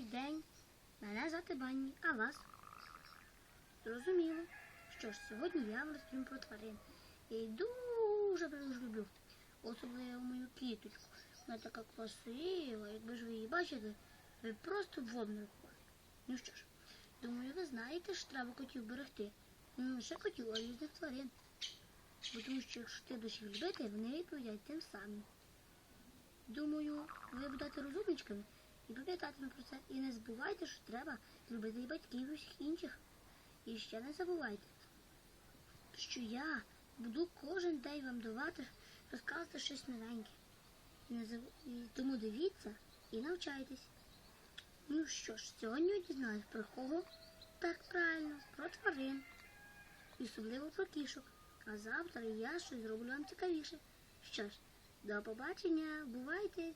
Добрий день. Мене звати Банні, а вас? Зрозуміло. Що ж, сьогодні я вам розповім про тварин. Я їх дуже дуже люблю. Особливо мою кіточку. Вона така красива, якби ж ви її бачили, ви просто в впали. Ну що ж, думаю, ви знаєте, що треба котів берегти. Ну, не лише котів, а різних тварин. Бо тому що якщо ти будеш їх любити, вони відповідають тим самим. Думаю, ви будете розумничками і пам'ятатиме про це. І не забувайте, що треба любити і батьків і всіх інших. І ще не забувайте, що я буду кожен день вам давати розказувати щось новеньке. Тому дивіться і навчайтесь. Ну що ж, сьогодні ви дізналися про кого? Так правильно, про тварин. І особливо про кішок. А завтра я щось зроблю вам цікавіше. Що ж, до побачення, бувайте!